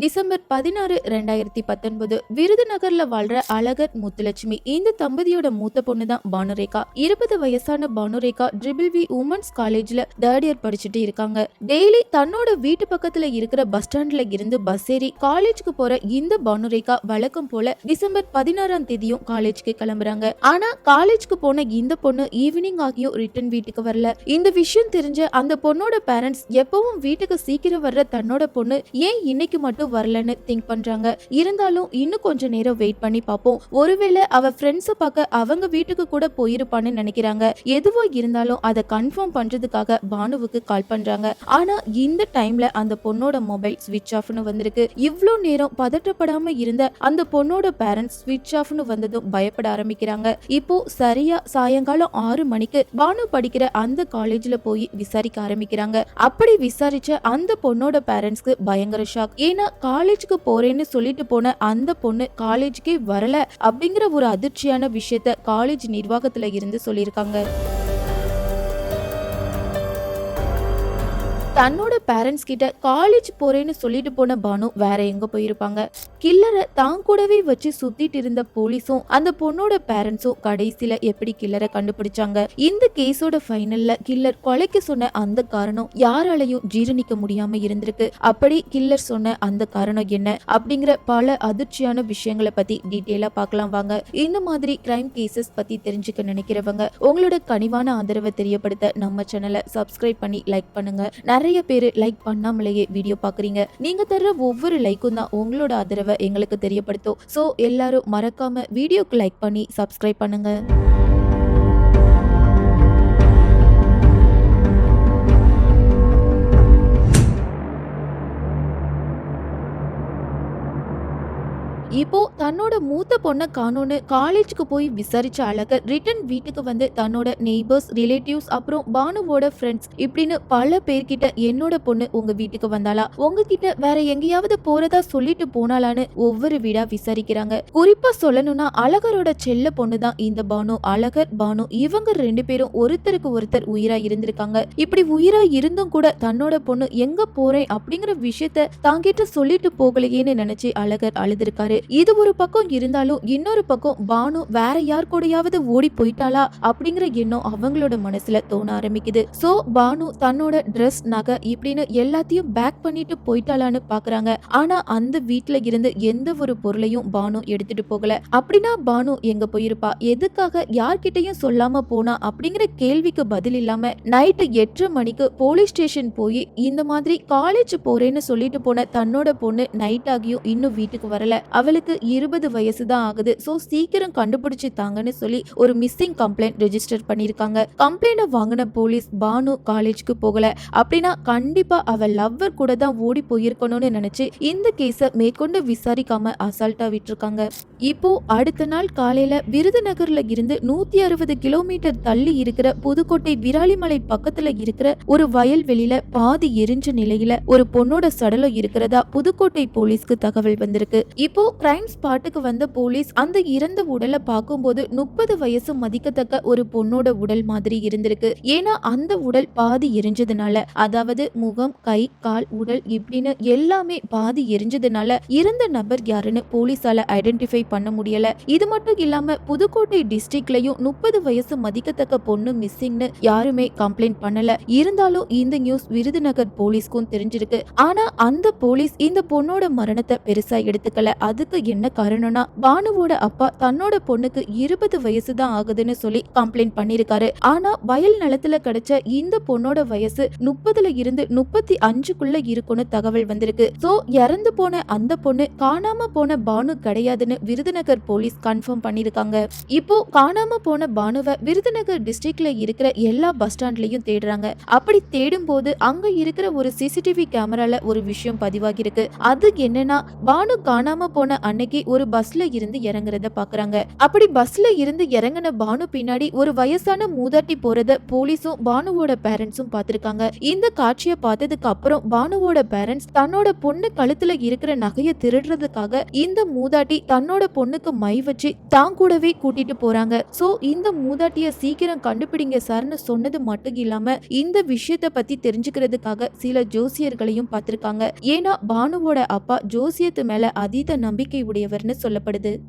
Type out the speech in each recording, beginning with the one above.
December பதினாறு ரெண்டாயிரத்தி பத்தொன்பது விருதுநகர்ல வாழ்ற அழகர் முத்துலட்சுமி. இந்த தம்பதியோட மூத்த பொண்ணு தான் பானுரேகா. இருபது வயசான பானுரேகா ட்ரிபிள் வி உமன்ஸ் காலேஜ்ல தேர்ட் இயர் படிச்சுட்டு இருக்காங்க. டெய்லி தன்னோட வீட்டு பக்கத்துல இருக்கிற பஸ் ஸ்டாண்ட்ல இருந்து பஸ் ஏறி காலேஜுக்கு போற இந்த பானுரேகா வழக்கம் போல டிசம்பர் பதினாறாம் தேதியும் காலேஜ்க்கு கிளம்புறாங்க. ஆனா காலேஜ்க்கு போன இந்த பொண்ணு ஈவினிங் ஆகியும் ரிட்டர்ன் வீட்டுக்கு வரல. இந்த விஷயம் தெரிஞ்ச அந்த பொண்ணோட பேரண்ட்ஸ் எப்பவும் வீட்டுக்கு சீக்கிரம் வர்ற தன்னோட பொண்ணு ஏன் இன்னைக்கு மட்டும் வரலன்னு திங்க் பண்றாங்க. இருந்தாலும் இன்னும் கொஞ்ச நேரம் வெயிட் பண்ணி பார்ப்போம். ஒருவேளை அவ ஃப்ரெண்ட்ஸை பார்க்க அவங்க வீட்டுக்கு கூட போயிருப்பான்னு நினைக்கிறாங்க. எதுவோ இருந்தாலும் அதை கன்ஃபார்ம் பண்றதுக்காக பானுவுக்கு கால் பண்றாங்க. ஆனா இந்த டைம்ல அந்த பொண்ணோட மொபைல் ஸ்விட்ச் ஆஃப்னு வந்திருக்கு. இவ்வளோ நேரம் பதட்டப்படாம இருந்த அந்த பொண்ணோட பேரண்ட்ஸ் ஸ்விட்ச் ஆஃப்னு வந்ததும் பயப்பட ஆரம்பிக்கிறாங்க. இப்போ சரியா சாயங்காலம் ஆறு மணிக்கு பானு படிக்கிற அந்த காலேஜ்ல போய் விசாரிக்க ஆரம்பிக்கிறாங்க. அப்படி விசாரிச்ச அந்த பொண்ணோட பேரண்ட்ஸ்க்கு பயங்கர ஷாக் ஏன்னா காலேஜுக்கு போறேன்னு சொல்லிட்டு போன அந்த பொண்ணு காலேஜுக்கே வரல அப்படிங்கிற ஒரு அதிர்ச்சியான விஷயத்த காலேஜ் நிர்வாகத்துல இருந்து சொல்லியிருக்காங்க. தன்னோட பேரண்ட்ஸ் கிட்ட காலேஜ் போறேன்னு சொல்லிட்டு போன பானு வேற எங்க போயிருப்பாங்க? கில்லரை தான் கூடவே வச்சு சுத்திட்டு இருந்த போலீஸும் அந்த பொண்ணோட பேரண்ட்ஸும் கடைசியில எப்படி கில்லரை கண்டுபிடிச்சாங்க? இந்த கேஸோட ஃபைனல்ல கில்லர் கொலைக்கு சொன்ன அந்த காரணம் யாராலையும் ஜீரணிக்க முடியாம இருந்திருக்கு. அப்படி கில்லர் சொன்ன அந்த காரணம் என்ன அப்படிங்கிற பல அதிர்ச்சியான விஷயங்களை பத்தி டீட்டெயிலா பார்க்கலாம் வாங்க. இந்த மாதிரி கிரைம் கேசஸ் பத்தி தெரிஞ்சுக்க நினைக்கிறவங்க உங்களோட கனிவான ஆதரவை தெரியப்படுத்த நம்ம சேனலை சப்ஸ்கிரைப் பண்ணி லைக் பண்ணுங்க. நிறைய பேர் லைக் பண்ணாமலேயே வீடியோ பாக்குறீங்க. நீங்க தர்ற ஒவ்வொரு லைக்கும் தான் உங்களோட ஆதரவை எங்களுக்கு தெரியப்படுத்தும். ஸோ எல்லாரும் மறக்காம வீடியோக்கு லைக் பண்ணி சப்ஸ்கிரைப் பண்ணுங்க. இப்போ தன்னோட மூத்த பொண்ணை காணோன்னு காலேஜுக்கு போய் விசாரிச்ச அழகர் ரிட்டன் வீட்டுக்கு வந்து தன்னோட நெய்பர்ஸ் ரிலேட்டிவ்ஸ் அப்புறம் பானுவோட ஃப்ரெண்ட்ஸ் இப்படின்னு பல பேர்கிட்ட என்னோட பொண்ணு உங்க வீட்டுக்கு வந்தாளா? உங்ககிட்ட வேற எங்கேயாவது போறதா சொல்லிட்டு போனாலான்னு ஒவ்வொரு வீடா விசாரிக்கிறாங்க. குறிப்பா சொல்லணும்னா அழகரோட செல்ல பொண்ணு தான் இந்த பானு அழகர் பானு இவங்க ரெண்டு பேரும் ஒருத்தருக்கு ஒருத்தர் உயிரா இருந்திருக்காங்க. இப்படி உயிரா இருந்தும் கூட தன்னோட பொண்ணு எங்க போறேன் அப்படிங்கிற விஷயத்த தாங்கிட்ட சொல்லிட்டு போகலையேன்னு நினைச்சு அழகர் அழுதுருக்காரு. இது ஒரு பக்கம் இருந்தாலும் இன்னொரு பக்கம் பானு வேற யார் கூடயாவது ஓடி போயிட்டாளா அப்படிங்கிற எண்ணம் அவங்களோட மனசுல தோண ஆரம்பிக்குது. சோ பானு தன்னோட ட்ரெஸ் நகை இப்படின்னு எல்லாத்தையும் பேக் பண்ணிட்டு போயிட்டாளான்னு பாக்குறாங்க. ஆனா அந்த வீட்ல இருந்து எந்த ஒரு பொருளையும் பானு எடுத்துட்டு போகல. அப்படின்னா பானு எங்க போயிருப்பா? எதுக்காக யார்கிட்டயும் சொல்லாம போனா? அப்படிங்கிற கேள்விக்கு பதில் இல்லாம நைட்டு எட்டு மணிக்கு போலீஸ் ஸ்டேஷன் போய் இந்த மாதிரி காலேஜ் போறேன்னு சொல்லிட்டு போன தன்னோட பொண்ணு நைட் ஆகியும் இன்னும் வீட்டுக்கு வரல. அவளுக்கு இருபது வயசு தான் ஆகுது. ஸோ சீக்கிரம் கண்டுபிடிச்சு தாங்கன்னு சொல்லி ஒரு மிஸ்ஸிங் கம்ப்ளைண்ட் ரெஜிஸ்டர் பண்ணியிருக்காங்க. கம்ப்ளைண்ட்டை வாங்கின போலீஸ் பானு காலேஜ்க்கு போகல. அப்படின்னா கண்டிப்பா அவள் லவ்வர் கூட தான் ஓடி போயிருக்கணும்னு நினைச்சு இந்த கேஸை மேற்கொண்டு விசாரிக்காம அசால்ட்டா விட்டுருக்காங்க. இப்போ அடுத்த நாள் காலையில விருதுநகர்ல இருந்து நூத்தி அறுபது கிலோமீட்டர் தள்ளி இருக்கிற புதுக்கோட்டை விராலிமலை பக்கத்துல இருக்கிற ஒரு வயல்வெளியில பாதி எரிஞ்ச நிலையில ஒரு பொண்ணோட சடலம் இருக்கிறதா புதுக்கோட்டை போலீஸ்க்கு தகவல் வந்திருக்கு. இப்போ கிரைம் ஸ்பாட்டுக்கு வந்த போலீஸ் அந்த இறந்த உடலை பார்க்கும்போது முப்பது வயசு மதிக்கத்தக்க ஒரு பொண்ணோட உடல் மாதிரி இருந்திருக்கு. ஏன்னா அந்த உடல் பாதி எரிஞ்சதுனால அதாவது முகம் கை கால் உடல் இப்படின்னு எல்லாமே பாதி எரிஞ்சதுனால இறந்த நபர் யாருன்னு போலீஸால ஐடென்டிஃபை பண்ண முடியல. இது மட்டும் இல்லாம புதுக்கோட்டை டிஸ்ட்ரிக்ட்லயும் முப்பது வயசு மதிக்கத்தக்க பொண்ணு மிஸ்ஸிங்னு யாருமே கம்ப்ளைண்ட் பண்ணல. இருந்தாலும் இந்த நியூஸ் விருதுநகர் போலீஸ்க்கும் தெரிஞ்சிருக்கு. ஆனா அந்த போலீஸ் இந்த பொண்ணோட மரணத்தை பெருசா எடுத்துக்கல. அதுக்கு என்ன காரணம்னா பானுவோட அப்பா தன்னோட பொண்ணுக்கு இருபது வயசு தான் ஆகுதுன்னு சொல்லி கம்ப்ளைண்ட் பண்ணிருக்காரு ஆனா வயல் நிலத்துல கிடைச்ச இந்த பொண்ணோட வயசு முப்பதுல இருந்து முப்பத்தி அஞ்சுக்குள்ள இருக்கும்னு தகவல் வந்திருக்கு. சோ இறந்து போன அந்த பொண்ணு காணாம போன பானு கிடையாதுன்னு விருதுநகர் போலீஸ் கன்ஃபார்ம் பண்ணிருக்காங்க இப்போ காணாம போன பானுவை விருதுநகர் டிஸ்ட்ரிக்ட்ல இருக்கிற எல்லா பஸ் ஸ்டாண்ட்லயும் தேடுறாங்க. அப்படி தேடும் போது அங்க இருக்கிற ஒரு சிசிடிவி கேமரால ஒரு விஷயம் பதிவாகிருக்கு அது என்னன்னா பானு காணாம போன அன்னைக்கு ஒரு பஸ்ல இருந்து இறங்குறத பாக்குறாங்க. அப்படி பஸ்ல இருந்து இறங்கின பானு பின்னாடி ஒரு வயசான மூதாட்டி போறத போலீஸும் பானுவோட பேரண்ட்ஸும் பார்த்திருக்காங்க இந்த காட்சியை பார்த்ததுக்கு அப்புறம் பானுவோட பேரண்ட்ஸ் தன்னோட பொண்ணு கழுத்துல இருக்கிற நகையை திருடுறதுக்காக இந்த மூதாட்டி தன்னோட பொண்ணுக்கு மை வச்சு தான் கூடவே கூட்டிட்டு போறாங்க. சோ இந்த மூதாட்டிய சீக்கிரம் கண்டுபிடிங்க சார்னு சொன்னது மட்டும் இல்லாம இந்த விஷயத்த பத்தி தெரிஞ்சுக்கிறதுக்காக சில ஜோசியர்களையும் பார்த்திருக்காங்க ஏன்னா பானுவோட அப்பா ஜோசியத்து மேல அதீத நம்பிக்கை உடையவர்னு சொல்லப்படுது.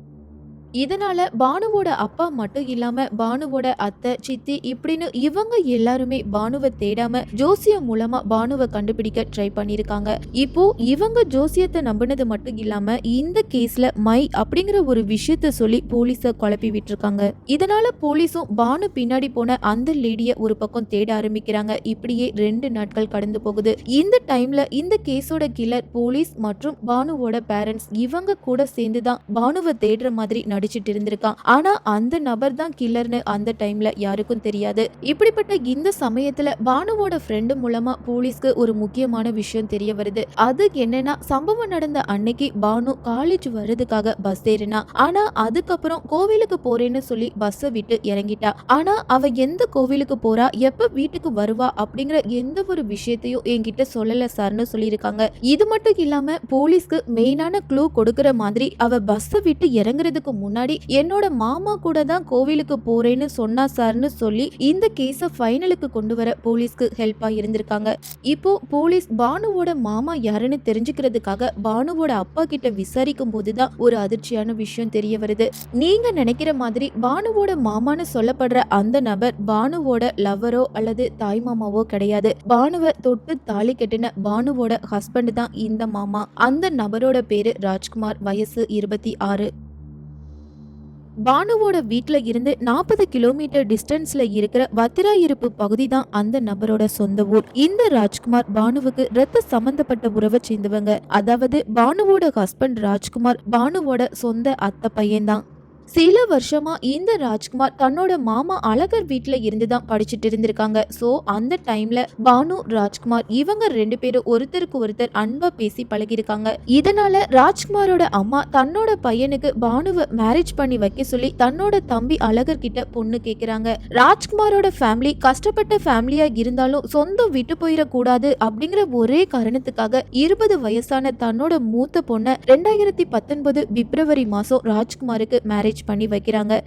இதனால பானுவோட அப்பா மட்டும் இல்லாம பானுவோட அத்தை சித்தி இப்படின்னு இவங்க எல்லாருமே பானுவை தேடாம ஜோசியம் மூலமா பானுவை கண்டுபிடிக்க ட்ரை பண்ணிருக்காங்க இப்போ இவங்க ஜோசியத்தை நம்பினது மட்டும் இல்லாம இந்த கேஸ்ல மை அப்படிங்கிற ஒரு விஷயத்த சொல்லி போலீஸ குழப்பி விட்டுருக்காங்க. இதனால போலீஸும் பானு பின்னாடி போன அந்த லேடிய ஒரு பக்கம் தேட ஆரம்பிக்கிறாங்க. இப்படியே ரெண்டு நாட்கள் கடந்து போகுது. இந்த டைம்ல இந்த கேஸோட கில்லர் போலீஸ் மற்றும் பானுவோட பேரண்ட்ஸ் இவங்க கூட சேர்ந்து தான் பானுவை தேடுற மாதிரி அடிச்சிட்டு இருந்திருக்கான். ஆனா அந்த நபர் தான் கில்லர்னு அந்த டைம்ல யாருக்கும் தெரியாது. இப்படிப்பட்ட இந்த சமயத்துல பானுவோட ஃப்ரெண்டு மூலமா போலீஸ்க்கு ஒரு முக்கியமான விஷயம் தெரிய வருது. அது என்னன்னா சம்பவம் நடந்த அன்னைக்கு பானு காலேஜ் வர்றதுக்காக பஸ் ஏறினா. ஆனா அதுக்கப்புறம் கோவிலுக்கு போறேன்னு சொல்லி பஸ்ஸை விட்டு இறங்கிட்டா. ஆனா அவ எந்த கோவிலுக்கு போறா எப்ப வீட்டுக்கு வருவா அப்படிங்கிற எந்த ஒரு விஷயத்தையும் என்கிட்ட சொல்லல சார்னு சொல்லியிருக்காங்க. இது மட்டும் இல்லாம போலீஸ்க்கு மெயினான க்ளூ கொடுக்கற மாதிரி அவ பஸ்ஸை விட்டு இறங்குறதுக்கு முன்னாடி முன்னாடி என்னோட மாமா கூட தான் கோவிலுக்கு போறேன்னு சொன்னா சார்னு சொல்லி இந்த கேஸ ஃபைனலுக்கு கொண்டு வர போலீஸ்க்கு ஹெல்ப்பா இருந்திருக்காங்க. இப்போ போலீஸ் பானுவோட மாமா யாருன்னு தெரிஞ்சுக்கிறதுக்காக பானுவோட அப்பா கிட்ட விசாரிக்கும் போதுதான் ஒரு அதிர்ச்சியான விஷயம் தெரிய வருது. நீங்க நினைக்கிற மாதிரி பானுவோட மாமான்னு சொல்லப்படுற அந்த நபர் பானுவோட லவரோ அல்லது தாய் மாமாவோ கிடையாது. பானுவை தொட்டு தாலி கட்டின பானுவோட ஹஸ்பண்ட் தான் இந்த மாமா. அந்த நபரோட பேரு ராஜ்குமார் வயசு இருபத்தி ஆறு. பானுவோட வீட்டில் இருந்து நாற்பது கிலோமீட்டர் டிஸ்டன்ஸ்ல இருக்கிற வத்திராயிருப்பு பகுதி தான் அந்த நபரோட சொந்த ஊர். இந்த ராஜ்குமார் பானுவுக்கு ரத்த சம்பந்தப்பட்ட உறவை சேர்ந்தவங்க. அதாவது பானுவோட ஹஸ்பண்ட் ராஜ்குமார் பானுவோட சொந்த அத்தை பையன்தான். சில வருஷமா இந்த ராஜ்குமார் தன்னோட மாமா அழகர் வீட்டுல இருந்து தான் படிச்சுட்டு இருந்திருக்காங்க. சோ அந்த டைம்ல பானு ராஜ்குமார் இவங்க ரெண்டு பேரும் ஒருத்தருக்கு ஒருத்தர் அன்பா பேசி பழகிருக்காங்க இதனால ராஜ்குமாரோட அம்மா தன்னோட பையனுக்கு பானுவை மேரேஜ் பண்ணி வைக்க சொல்லி தன்னோட தம்பி அழகர் கிட்ட பொண்ணு கேக்குறாங்க. ராஜ்குமாரோட ஃபேமிலி கஷ்டப்பட்ட ஃபேமிலியா இருந்தாலும் சொந்தம் விட்டு போயிடக்கூடாது அப்படிங்கிற ஒரே காரணத்துக்காக இருபது வயசான தன்னோட மூத்த பொண்ணை ரெண்டாயிரத்தி பத்தொன்பது பிப்ரவரி மாசம் ராஜ்குமாருக்கு மேரேஜ் பண்ணி வைக்கிறாங்க.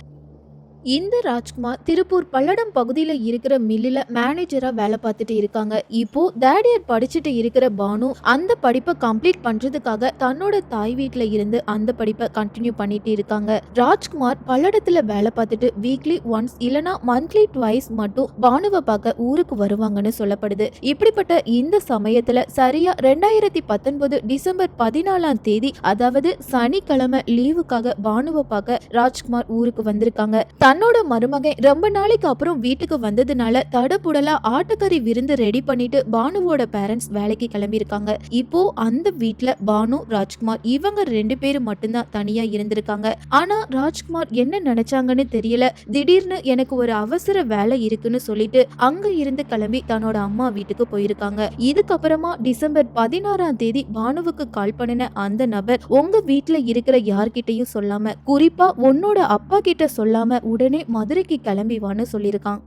இந்த ராஜ்குமார் திருப்பூர் பல்லடம் பகுதியில் இருக்கிற மில்லில் மேனேஜராக வேலை பார்த்துட்டு இருக்காங்க. இப்போ இயர் படிச்சுட்டு இருக்கிற பானு அந்த படிப்பை கம்ப்ளீட் பண்ணுறதுக்காக தன்னோட தாய் வீட்டில் இருந்து அந்த படிப்பை கண்டினியூ பண்ணிட்டு இருக்காங்க. ராஜ்குமார் பல்லடத்தில் வேலை பார்த்துட்டு வீக்லி ஒன்ஸ் இல்லைனா மந்த்லி ட்வைஸ் மட்டும் பானுவை பார்க்க ஊருக்கு வருவாங்கன்னு சொல்லப்படுது. இப்படிப்பட்ட இந்த சமயத்தில் சரியாக ரெண்டாயிரத்தி பத்தொன்பது டிசம்பர் பதினாலாம் தேதி அதாவது சனிக்கிழமை லீவுக்காக பானுவை பார்க்க ராஜ்குமார் ஊருக்கு வந்திருக்காங்க. தன்னோட மருமகன் ரொம்ப நாளைக்கு அப்புறம் வீட்டுக்கு வந்ததுனால தடபுடலா ஆட்டுக்கறி விருந்து ரெடி பண்ணிட்டு பானுவோட பேரண்ட்ஸ் வேலைக்கு கிளம்பியிருக்காங்க. இப்போ அந்த வீட்டுல பானு ராஜ்குமார் இவங்க ரெண்டு பேரும் மட்டும்தான் தனியா இருந்திருக்காங்க. ஆனா ராஜ்குமார் என்ன நினைச்சாங்கன்னு தெரியல. திடீர்னு எனக்கு ஒரு அவசர வேலை இருக்குன்னு சொல்லிட்டு அங்க இருந்து கிளம்பி தன்னோட அம்மா வீட்டுக்கு போயிருக்காங்க. இதுக்கப்புறமா டிசம்பர் பதினாறாம் தேதி பானுவுக்கு கால் பண்ணின அந்த நபர் உங்க வீட்டுல இருக்கிற யார்கிட்டையும் சொல்லாம குறிப்பா உன்னோட அப்பா கிட்ட சொல்லாம உடனே உடனே மதுரைக்கு கிளம்பி வான்னு சொல்லியிருக்கான்.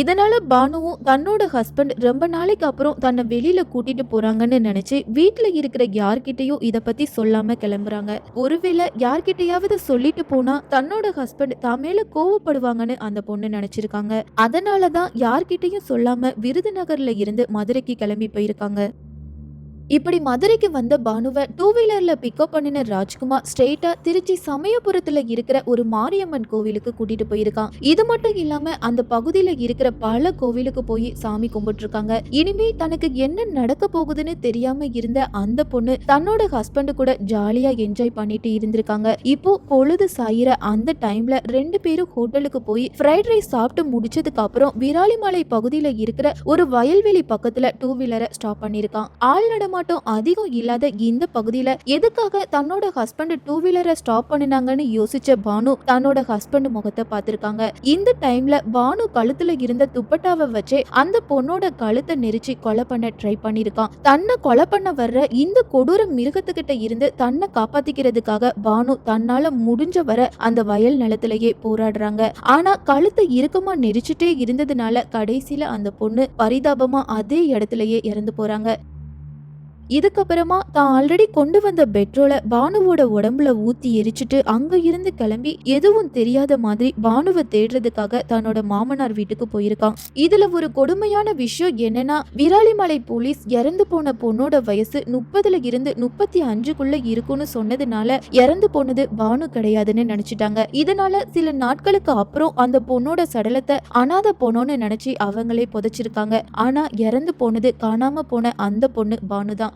இதனால பானுவும் தன்னோட ஹஸ்பண்ட் ரொம்ப நாளைக்கு அப்புறம் தன்னை வெளியில கூட்டிட்டு போறாங்கன்னு நினைச்சு வீட்டுல இருக்கிற யார்கிட்டயும் இத பத்தி சொல்லாம கிளம்புறாங்க. ஒருவேளை யார்கிட்டயாவது சொல்லிட்டு போனா தன்னோட ஹஸ்பண்ட் தான் மேல கோவப்படுவாங்கன்னு அந்த பொண்ணு நினைச்சிருக்காங்க. அதனாலதான் யார்கிட்டயும் சொல்லாம விருதுநகர்ல இருந்து மதுரைக்கு கிளம்பி போயிருக்காங்க. இப்படி மதுரைக்கு வந்த பானுவை டூ வீலர்ல பிக்கப் பண்ணின ராஜ்குமார் ஸ்ட்ரெயிட்டா திருச்சி சமயபுரத்துல இருக்கிற ஒரு மாரியம்மன் கோவிலுக்கு கூட்டிட்டு போயிருக்கான். இது மட்டும் இல்லாம அந்த பகுதியில இருக்கிற பல கோவிலுக்கு போய் சாமி கும்பிட்டுருக்காங்க. இனிமே தனக்கு என்ன நடக்க போகுதுன்னு தெரியாம இருந்த அந்த பொண்ணு தன்னோட ஹஸ்பண்ட் கூட ஜாலியா என்ஜாய் பண்ணிட்டு இருந்திருக்காங்க. இப்போ பொழுது சாயிற அந்த டைம்ல ரெண்டு பேரும் ஹோட்டலுக்கு போய் ஃப்ரைட் ரைஸ் சாப்பிட்டு முடிச்சதுக்கு அப்புறம் விராலிமலை பகுதியில இருக்கிற ஒரு வயல்வெளி பக்கத்துல டூ வீலரை ஸ்டாப் பண்ணிருக்கான். ஆள் நடமா நடமாட்டம் அதிகம் இல்லாத இந்த பகுதியில எதுக்காக தன்னோட ஹஸ்பண்ட் டூ வீலரை ஸ்டாப் பண்ணினாங்கன்னு யோசிச்ச பானு தன்னோட ஹஸ்பண்ட் முகத்தை பார்த்திருக்காங்க. இந்த டைம்ல பானு கழுத்துல இருந்த துப்பட்டாவை வச்சே அந்த பொண்ணோட கழுத்தை நெரிச்சு கொலை பண்ண ட்ரை பண்ணிருக்கான் தன்னை கொலை பண்ண வர்ற இந்த கொடூர மிருகத்துக்கிட்ட இருந்து தன்னை காப்பாத்திக்கிறதுக்காக பானு தன்னால முடிஞ்ச வர அந்த வயல் நிலத்திலேயே போராடுறாங்க. ஆனா கழுத்தை இறுக்கமா நெரிச்சிட்டே இருந்ததுனால கடைசியில அந்த பொண்ணு பரிதாபமா அதே இடத்துலயே இறந்து போறாங்க. இதுக்கப்புறமா தான் ஆல்ரெடி கொண்டு வந்த பெட்ரோலை பானுவோட உடம்புல ஊத்தி எரிச்சிட்டு அங்க இருந்து கிளம்பி எதுவும் தெரியாத மாதிரி பானுவை தேடுறதுக்காக தன்னோட மாமனார் வீட்டுக்கு போயிருக்கான். இதுல ஒரு கொடுமையான விஷயம் என்னன்னா விராலிமலை போலீஸ் இறந்து போன பொண்ணோட வயசு முப்பதுல இருந்து முப்பத்தி அஞ்சுக்குள்ள இருக்கும்னு சொன்னதுனால இறந்து போனது பானு கிடையாதுன்னு நினைச்சிட்டாங்க. இதனால சில நாட்களுக்கு அப்புறம் அந்த பொண்ணோட சடலத்தை அனாதை பொண்ணோன்னு நினைச்சு அவங்களே புதைச்சிருக்காங்க. ஆனா இறந்து போனது காணாம போன அந்த பொண்ணு பானு தான்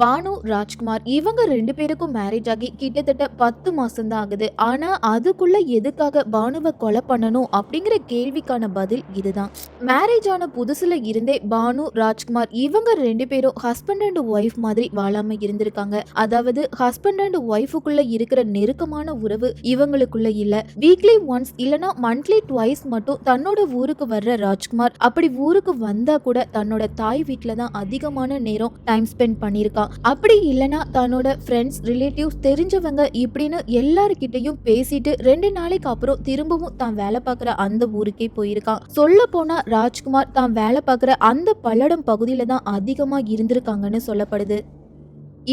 பானு ராஜ்குமார் இவங்க ரெண்டு பேருக்கும் மேரேஜ் ஆகி கிட்டத்தட்ட பத்து மாசம் தான் ஆகுது. ஆனா அதுக்குள்ள எதுக்காக பானுவை கொலை பண்ணணும் அப்படிங்கிற கேள்விக்கான பதில் இதுதான். மேரேஜ் ஆன புதுசுல இருந்தே பானு ராஜ்குமார் இவங்க ரெண்டு பேரும் ஹஸ்பண்ட் அண்ட் ஒய்ஃப் மாதிரி வாழாம இருந்திருக்காங்க. அதாவது ஹஸ்பண்ட் அண்ட் ஒய்ஃபுக்குள்ள இருக்கிற நெருக்கமான உறவு இவங்களுக்குள்ள இல்ல. வீக்லி ஒன்ஸ் இல்லனா மந்த்லி ட்வைஸ் மட்டும் தன்னோட ஊருக்கு வர்ற ராஜ்குமார். அப்படி ஊருக்கு வந்தா கூட தன்னோட தாய் வீட்டில தான் அதிகமான நேரம் டைம் ஸ்பெண்ட் பண்ணியிருக்கான் அப்படி இல்லைனா தன்னோட ஃப்ரெண்ட்ஸ் ரிலேட்டிவ்ஸ் தெரிஞ்சவங்க இப்படின்னு எல்லாருக்கிட்டையும் பேசிட்டு ரெண்டு நாளைக்கு அப்புறம் திரும்பவும் தான் வேலை பார்க்குற அந்த ஊருக்கே போயிருக்கான். சொல்ல போனா ராஜ்குமார் தான் வேலை பார்க்குற அந்த பல்லடம் பகுதியில தான் அதிகமாக இருந்திருக்காங்கன்னு சொல்லப்படுது.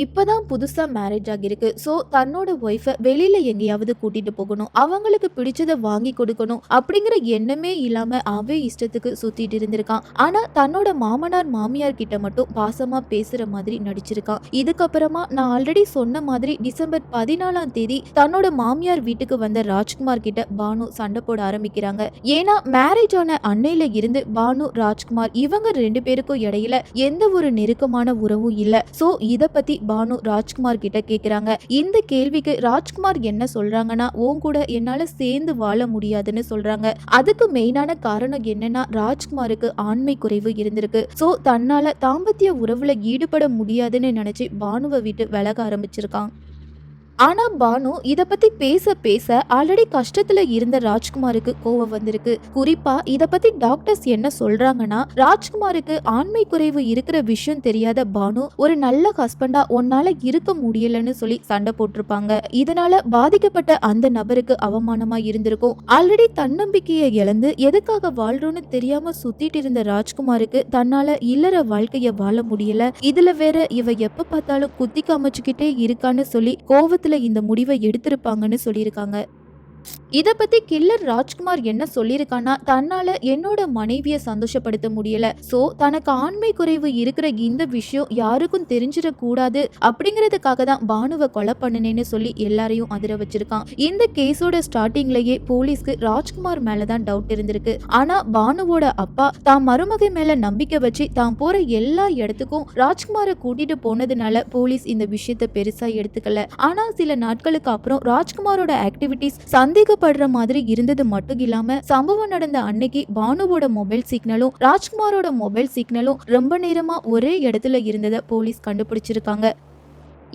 இப்போதான் புதுசாக மேரேஜ் ஆகியிருக்கு. ஸோ தன்னோட ஒய்ஃபை வெளியில் எங்கேயாவது கூட்டிகிட்டு போகணும். அவங்களுக்கு பிடிச்சதை வாங்கி கொடுக்கணும் அப்படிங்கிற எண்ணமே இல்லாமல் அவே இஷ்டத்துக்கு சுற்றிட்டு இருந்திருக்கான். ஆனால் தன்னோட மாமனார் மாமியார் கிட்ட மட்டும் பாசமாக பேசுகிற மாதிரி நடிச்சிருக்கான் இதுக்கப்புறமா நான் ஆல்ரெடி சொன்ன மாதிரி டிசம்பர் பதினாலாம் தேதி தன்னோட மாமியார் வீட்டுக்கு வந்த ராஜ்குமார் கிட்ட பானு சண்டை போட ஆரம்பிக்கிறாங்க. ஏன்னா மேரேஜ் ஆன அன்னையில இருந்து பானு ராஜ்குமார் இவங்க ரெண்டு பேருக்கும் இடையில எந்த ஒரு நெருக்கமான உறவும் இல்லை. ஸோ இதை பத்தி பானு ராஜ்குமார் கிட்ட கேக்குறாங்க. இந்த கேள்விக்கு ராஜ்குமார் என்ன சொல்றாங்கன்னா உன் கூட என்னால சேர்ந்து வாழ முடியாதுன்னு சொல்றாங்க. அதுக்கு மெயினான காரணம் என்னன்னா ராஜ்குமாருக்கு ஆண்மை குறைவு இருந்திருக்கு. சோ தன்னால தாம்பத்திய உறவுல ஈடுபட முடியாதுன்னு நினைச்சு பானுவை விட்டு விலக ஆரம்பிச்சிருக்கான். ஆனா பானு இத பத்தி பேச பேச ஆல்ரெடி கஷ்டத்துல இருந்த ராஜ்குமாருக்கு கோவம் வந்திருக்கு. குறிப்பா இத பத்தி டாக்டர்ஸ் என்ன சொல்றாங்கன்னா ராஜ்குமாருக்கு ஆண்மை குறைவு இருக்கிற விஷயம் தெரியாத பானு ஒரு நல்ல ஹஸ்பண்டா உன்னால இருக்க முடியலன்னு சொல்லி சண்டை போட்டிருப்பாங்க. இதனால பாதிக்கப்பட்ட அந்த நபருக்கு அவமானமா இருந்திருக்கும். ஆல்ரெடி தன்னம்பிக்கையை இழந்து எதுக்காக வாழ்றோன்னு தெரியாம சுத்திட்டு இருந்த ராஜ்குமாருக்கு தன்னால இல்லற வாழ்க்கைய வாழ முடியல. இதுல வேற இவ எப்ப பார்த்தாலும் குத்தி காமிச்சுக்கிட்டே இருக்கான்னு சொல்லி கோவத்துல இந்த முடிவை எடுத்திருப்பாங்கன்னு சொல்லியிருக்காங்க. இதை பத்தி கில்லர் ராஜ்குமார் என்ன சொல்லியிருக்கான்னா தன்னால என்னோட மனைவிய சந்தோஷப்படுத்த முடியல. சோ தனக்கு ஆண்மை குறைவு இருக்கிற இந்த விஷயம் யாருக்கும் தெரிஞ்சிடக்கூடாது அப்படிங்கறதுக்காக தான் பானுவை கொலை பண்ணுனேன்னு சொல்லி எல்லாரையும் அதிர வச்சிருக்கான். இந்த கேஸோட ஸ்டார்டிங்லயே போலீஸ்க்கு ராஜ்குமார் மேலதான் டவுட் இருந்திருக்கு. ஆனா பானுவோட அப்பா தான் மருமகை மேல நம்பிக்கை வச்சு தான் போற எல்லா இடத்துக்கும் ராஜ்குமாரை கூட்டிட்டு போனதுனால போலீஸ் இந்த விஷயத்த பெருசா எடுத்துக்கல. ஆனா சில நாட்களுக்கு அப்புறம் ராஜ்குமாரோட ஆக்டிவிட்டிஸ் சந்தேகப்படுற மாதிரி இருந்தது மட்டும் இல்லாம சம்பவம் நடந்த அன்னைக்கு பானுவோட மொபைல் சிக்னலும் ராஜ்குமாரோட மொபைல் சிக்னலும் ரொம்ப நேரமா ஒரே இடத்துல இருந்ததை போலீஸ் கண்டுபிடிச்சிருக்காங்க.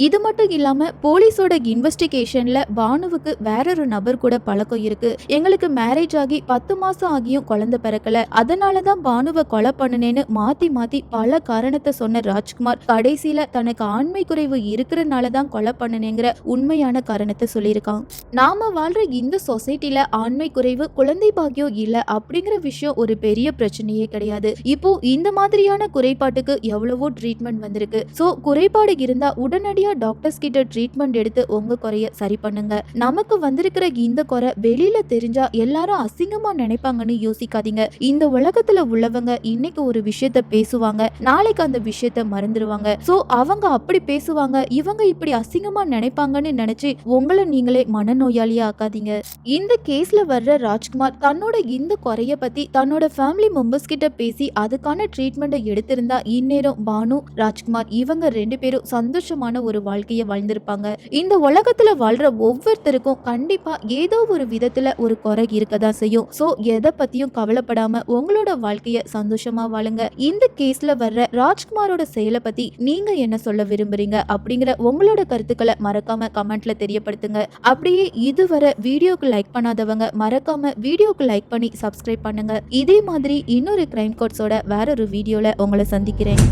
இது மட்டும் இல்லாம போலீஸோட இன்வெஸ்டிகேஷன்ல பானுவுக்கு வேறொரு நபர் கூட பழக்கம் இருக்கு. எங்களுக்கு மேரேஜ் ஆகி பத்து மாசம் ஆகியும் குழந்தை பிறக்கல. அதனால தான் பானுவை கொலை பண்ணுனேன்னு மாத்தி மாத்தி பல காரணத்தை சொன்ன ராஜ்குமார் கடைசியில தனக்கு ஆண்மை குறைவு இருக்கிறனால தான் கொலை பண்ணுனேங்கிற உண்மையான காரணத்தை சொல்லியிருக்கான். நாம வாழ்ற இந்த சொசைட்டில ஆண்மை குறைவு குழந்தை பாக்கியம் இல்ல அப்படிங்கிற விஷயம் ஒரு பெரிய பிரச்சனையே கிடையாது. இப்போ இந்த மாதிரியான குறைபாட்டுக்கு எவ்வளவோ ட்ரீட்மெண்ட் வந்திருக்கு. சோ குறைபாடு இருந்தா உடனடியா டாக்டர்ஸ் கிட்ட ட்ரீட்மெண்ட் எடுத்து உங்க குறைய சரி பண்ணுங்க. நமக்கு வந்திருக்கிற இந்த குறை வெளியில தெரிஞ்சா எல்லாரும் அசிங்கமா நினைப்பாங்கன்னு யோசிக்காதீங்க. இந்த உலகத்துல உள்ளவங்க இன்னைக்கு ஒரு விஷயத்த பேசுவாங்க. நாளைக்கு அந்த விஷயத்த மறந்துடுவாங்க சோ அவங்க அப்படி பேசுவாங்க. இவங்க இப்படி அசிங்கமா நினைப்பாங்கன்னு நினைச்சு உங்களை நீங்களே மனநோயாளியா ஆக்காதீங்க. இந்த கேஸ்ல வர்ற ராஜ்குமார் தன்னோட இந்த குறைய பத்தி தன்னோட ஃபேமிலி மெம்பர்ஸ் கிட்ட பேசி அதுக்கான ட்ரீட்மெண்ட்டை எடுத்திருந்தா இந்நேரம் பானு ராஜ்குமார் இவங்க ரெண்டு பேரும் சந்தோஷமான ஒரு ஒரு வாழ்க்கையை வாழ்ந்திருப்பாங்க. இந்த உலகத்துல வாழ்ற ஒவ்வொருத்தருக்கும் கண்டிப்பா ஏதோ ஒரு விதத்துல ஒரு குறை இருக்க தான் செய்யும். ஸோ எதை பத்தியும் கவலைப்படாம உங்களோட வாழ்க்கைய சந்தோஷமா வாழுங்க. இந்த கேஸ்ல வர்ற ராஜ்குமாரோட செயலை பத்தி நீங்க என்ன சொல்ல விரும்புறீங்க அப்படிங்கிற உங்களோட கருத்துக்களை மறக்காம கமெண்ட்ல தெரியப்படுத்துங்க. அப்படியே இதுவரை வீடியோக்கு லைக் பண்ணாதவங்க மறக்காம வீடியோக்கு லைக் பண்ணி சப்ஸ்கிரைப் பண்ணுங்க. இதே மாதிரி இன்னொரு கிரைம் கோட்ஸோட வேற ஒரு வீடியோல உங்களை சந்திக்கிறேன்.